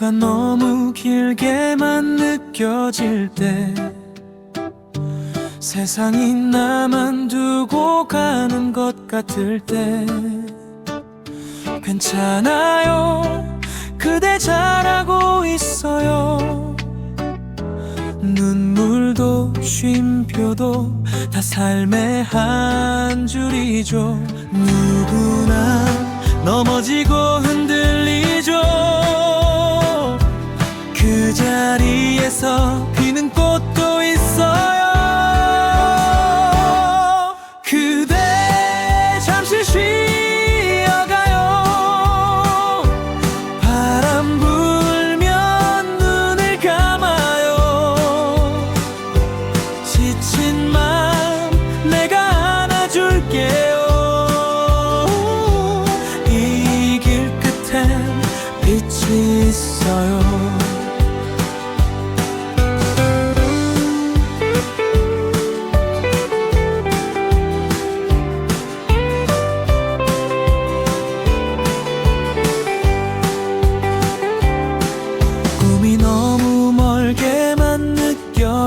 내가 너무 길게만 느껴질 때 세상이 나만 두고 가는 것 같을 때 괜찮아요? 그대 잘하고 있어요. 눈물도 쉼표도 다 삶의 한 줄이죠. 누구나 넘어지고 흔들리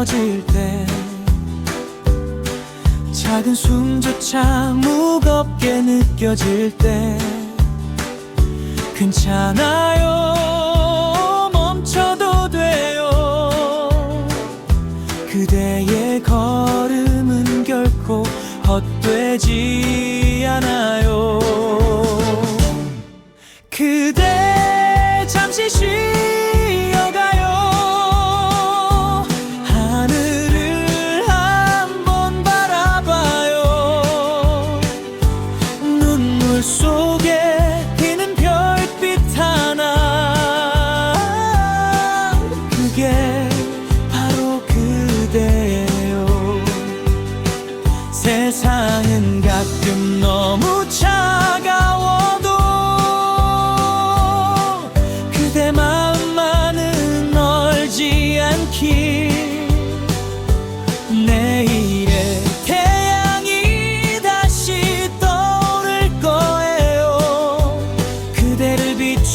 느껴질 때 작은 숨조차 무겁게 느껴질 때 괜찮아요. 멈춰도 돼요. 그대의 걸음은 결코 헛되지 않아요. 그대 잠시 쉬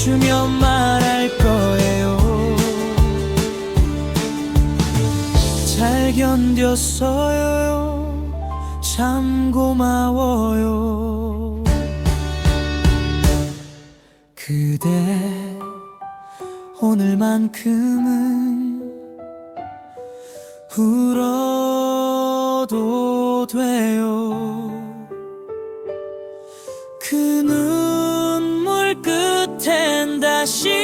비추며 말할 거예요. 잘 견뎠어요. 참 고마워요. 그대 오늘만큼은 울어도 돼요 she